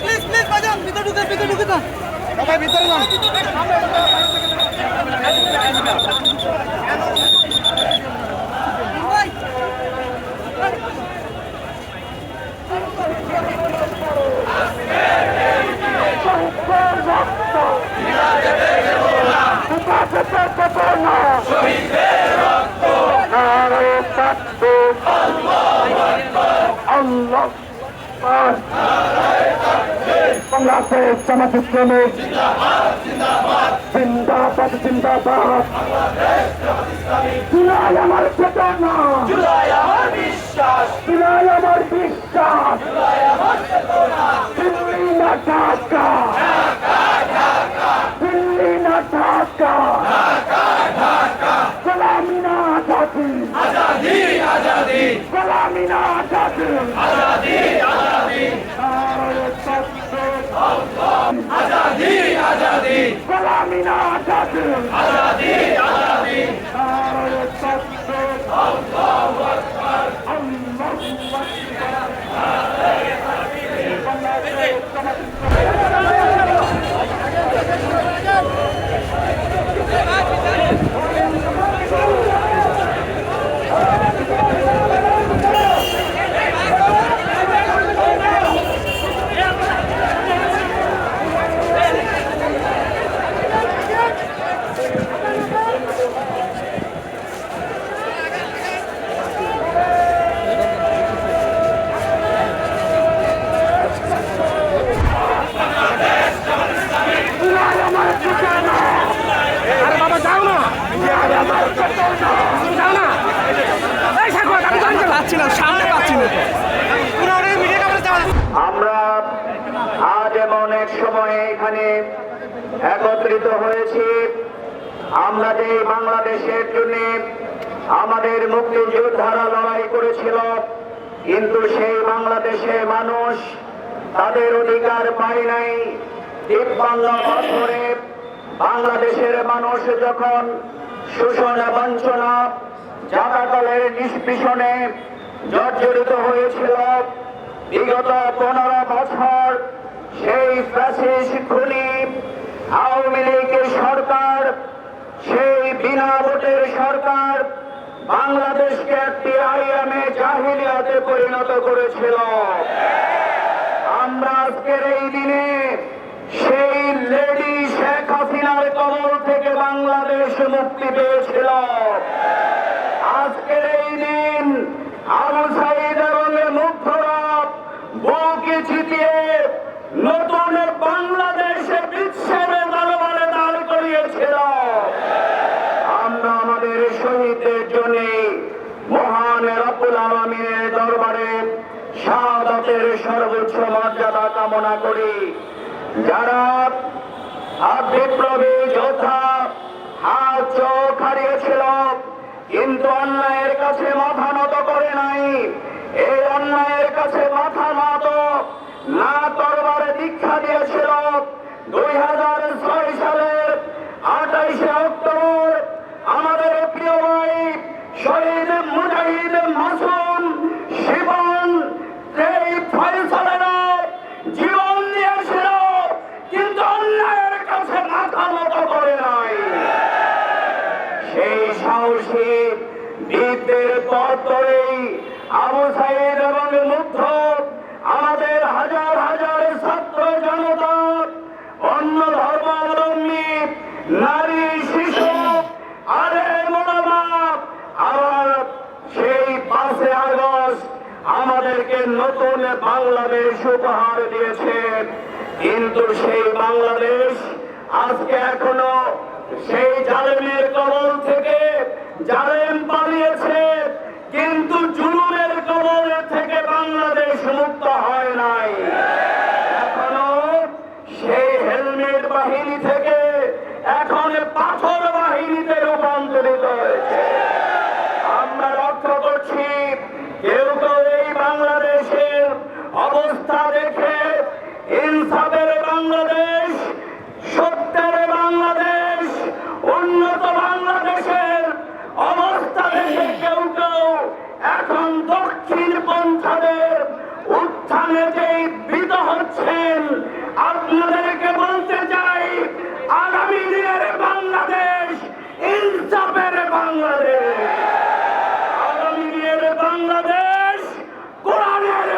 Please এখন ভিতরে ঢুকে। ভিতরে ঢুকে যান সবাই ভিতরে যান। বাংলাদেশ জামাত ইসলামী জিন্দাবাদ জিন্দাবাদ। জুলাই আমার চেতনা। জুলাই আমার বিশ্বাস। জুলাই আমার বিশ্বাস দিল্লি না ঢাকা आजादी आजादी আমরা আজ এমন এক সময়ে এখানে একত্রিত হয়েছি। আমরা যে বাংলাদেশের জন্য আমাদের মুক্তিযোদ্ধারা লড়াই করেছিল, কিন্তু সেই বাংলাদেশের মানুষ তাদের অধিকার পায় নাই। তিপ্পান্ন বছরে বাংলাদেশের মানুষ যখন শোষণ বঞ্চনা জাকাতলের নিষ্পেষণে জর্জরিত হয়েছিল বিগত পনেরো বছর সেই ফ্যাসিস খুনি আওয়ামী লীগের সরকার, সেই বিনা ভোটের সরকার বাংলাদেশকে একটি আইএমএ জাহিলিয়াতে পরিণত করেছিল। আমরা আজকের এই দিনে সেই লেডি শেখ হাসিনার কবল থেকে বাংলাদেশ মুক্তি পেয়েছিল। আবু সাইদ নতুন বাংলাদেশে বিশ্বের শহীদদের জন্য মহান রব্বুল আলমিনের দরবারে সর্বোচ্চ মর্যাদা কামনা করি। যারা বিপ্লবী যোদ্ধা হাত চোখ হারিয়েছিল, কিন্তু কাছে নাই। এই অন্যায়ের কাছে মাথা নত না তরবারে দীক্ষা দিয়েছিল। দুই হাজার ছয় সালের আঠাইশে অক্টোবর আমাদের প্রিয় ভাই শহীদ মুজাহিদ মাসুম শিবন এই ফয়সালেরা জীবন দিয়েছিল কিন্তু অন্যায়ের কাছে মাথা নত করে নাই সেই সাহসী বীরদের আবু সাইদ এবং মুগ্ধ, আমাদের হাজার হাজার ছাত্র জনতা, অন্য ধর্মাবলম্বী, নারী, শিশু, আরে সেই পাশে আগস্ট আমাদেরকে নতুন বাংলাদেশ উপহার দিয়েছে। কিন্তু সেই বাংলাদেশ আজকে এখনও সেই জালেমের কবল থেকে জালেম পালিয়েছে কিন্তু জুলুমের কবল থেকে বাংলাদেশ মুক্ত হয় নাই। এখনও সেই হেলমেট বাহিনী থেকে এখন পাথর বাহিনীতে রূপান্তরিত হয়েছে আমরা লক্ষ্য করছি কেউ কেউ এই বাংলাদেশের অবস্থা দেখে ইনসাফের বাংলাদেশ সত্যের বাংলাদেশ উন্নত বাংলাদেশের অবস্থা ইনসাফের বাংলাদেশ আগামী দিনের বাংলাদেশ কোরআনের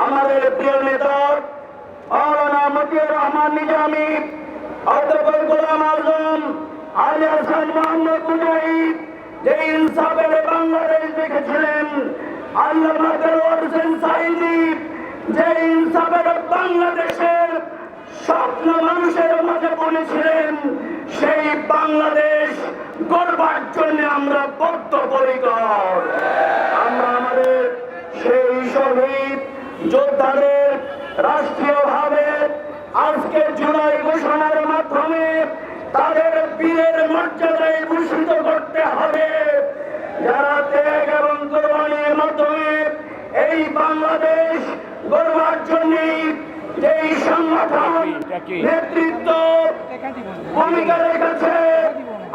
আমাদের প্রিয় নেতা, মাওলানা মতিউর রহমান নিজামী, অধ্যাপক গোলাম আজম আলী হাসান মোহাম্মদ মুজাহিদ, যে ইনসাফের বাংলাদেশ দেখেছিলেন বাংলাদেশের স্বপ্ন মাঝে সেই বাংলাদেশ গড়বার জন্য আমরা আমরা আমাদের সেই শহীদ যোদ্ধাদের রাষ্ট্রীয়ভাবে আজকে জুলাই ঘোষণার মাধ্যমে তাদের বীরের মর্যাদায় ভূষিত করতে হবে। যারা ত্যাগ এবং কোরবানির মাধ্যমে এই বাংলাদেশ গড়বার জন্য যেই সংগঠন নেতৃত্ব ভূমিকা রেখেছে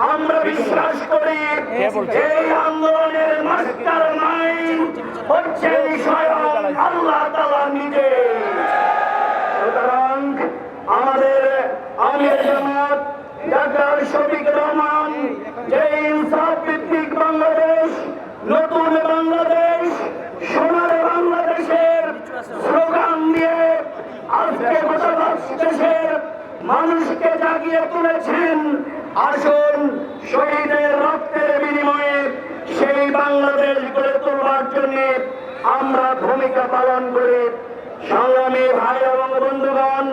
আমরা বিশ্বাস করি এই আন্দোলনের মাস্টার মাইন্ড হচ্ছে আল্লাহ তালা নিজে। সুতরাং আমাদের আমির জামাত ডাক্তার শফিক রহমান যে ইনসাফ ভিত্তিক বাংলাদেশ নতুন বাংলাদেশ সোনার বাংলাদেশের স্লোগান দিয়ে আজকে গোটা দেশের মানুষকে জাগিয়ে তুলেছেন আসুন, শহীদের রক্তের বিনিময়ে সেই বাংলাদেশ গড়ে তোলবার জন্য আমরা ভূমিকা পালন করি। সংগ্রামী ভাই এবং বন্ধুগণ,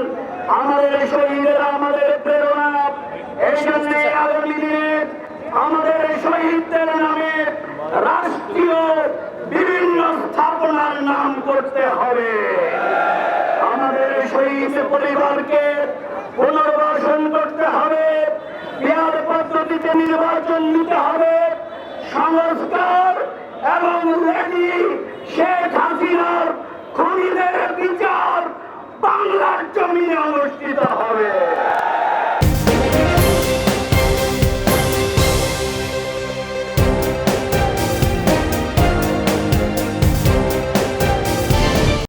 আমাদের শহীদেরা আমাদের প্রেরণা। এই জন্য আগামী দিনে আমাদের শহীদদের নামে রাষ্ট্রীয় বিভিন্ন স্থাপনার নাম করতে হবে। আমাদের শহীদ পরিবারকে পুনর্বাসন করতে হবে। পেয়ার পদ্ধতিতে নির্বাচন নিতে হবে। সংস্কার এবং রেডি শেখ হাসিনার খুনিদের বিচার বাংলার জমিনে অনুষ্ঠিত হবে।